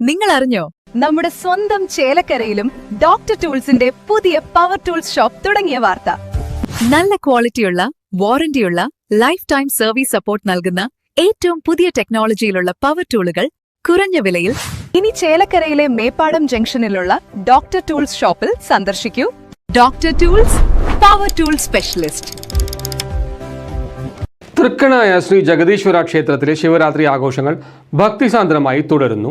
നിങ്ങൾ അറിഞ്ഞോ നമ്മുടെ സ്വന്തം ചേലക്കരയിലും ഡോക്ടർ ടൂൾസിന്റെ പുതിയ പവർ ടൂൾസ് ഷോപ്പ് തുടങ്ങിയ വാർത്ത. നല്ല ക്വാളിറ്റിയുള്ള വാറന്റിയുള്ള ലൈഫ് ടൈം സർവീസ് സപ്പോർട്ട് നൽകുന്ന ഏറ്റവും പുതിയ ടെക്നോളജിയിലുള്ള പവർ ടൂളുകൾ കുറഞ്ഞ വിലയിൽ ഇനി ചേലക്കരയിലെ മേപ്പാടം ജംഗ്ഷനിലുള്ള ഡോക്ടർ ടൂൾസ് ഷോപ്പിൽ സന്ദർശിക്കൂ. Doctor tools power tool specialist Thrikkanaya Sree Jagadeeswara ക്ഷേത്രത്തിലെ ശിവരാത്രി ആഘോഷങ്ങൾ ഭക്തിസാന്ദ്രമായി തുടരുന്നു.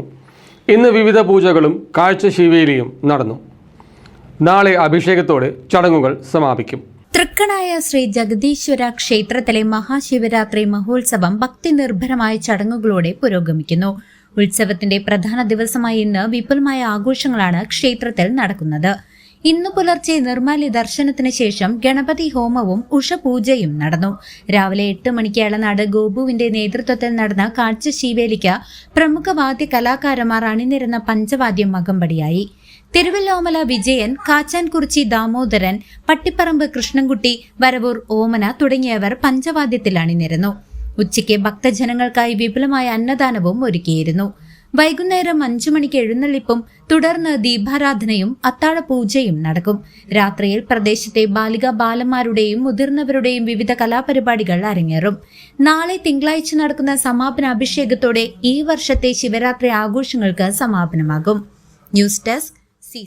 ഇന്ന് വിവിധ പൂജകളും കാഴ്ചശിവേലിയും നടന്നു. നാളെ അഭിഷേകത്തോടെ ചടങ്ങുകൾ സമാപിക്കും. തൃക്കണായ ശ്രീ ജഗദീശ്വര ക്ഷേത്രത്തിലെ മഹാശിവരാത്രി മഹോത്സവം ഭക്തി നിർഭരമായ ചടങ്ങുകളോടെ പുരോഗമിക്കുന്നു. ഉത്സവത്തിന്റെ പ്രധാന ദിവസമായ ഇന്ന് വിപുലമായ ആഘോഷങ്ങളാണ് ക്ഷേത്രത്തിൽ നടക്കുന്നത്. ഇന്നു പുലർച്ചെ നിർമ്മാല്യ ദർശനത്തിന് ശേഷം ഗണപതി ഹോമവും ഉഷപൂജയും നടന്നു. രാവിലെ എട്ട് മണിക്ക് എളനാട് ഗോപുവിന്റെ നേതൃത്വത്തിൽ നടന്ന കാഴ്ച ശീവേലിക്ക് പ്രമുഖ വാദ്യ കലാകാരന്മാർ അണിനിരുന്ന പഞ്ചവാദ്യം അകമ്പടിയായി. തിരുവല്ലോമല വിജയൻ കാച്ചാൻകുറിച്ചി ദാമോദരൻ പട്ടിപ്പറമ്പ് കൃഷ്ണൻകുട്ടി വരവൂർ ഓമന തുടങ്ങിയവർ പഞ്ചവാദ്യത്തിൽ അണിനിരുന്നു. ഉച്ചയ്ക്ക് ഭക്തജനങ്ങൾക്കായി വിപുലമായ അന്നദാനവും ഒരുക്കിയിരുന്നു. വൈകുന്നേരം അഞ്ചു മണിക്ക് എഴുന്നള്ളിപ്പും തുടർന്ന് ദീപാരാധനയും അത്താഴപൂജയും നടക്കും. രാത്രിയിൽ പ്രദേശത്തെ ബാലിക ബാലന്മാരുടെയും മുതിർന്നവരുടെയും വിവിധ കലാപരിപാടികൾ അരങ്ങേറും. നാളെ തിങ്കളാഴ്ച നടക്കുന്ന സമാപന അഭിഷേകത്തോടെ ഈ വർഷത്തെ ശിവരാത്രി ആഘോഷങ്ങൾക്ക് സമാപനമാകും. News desk C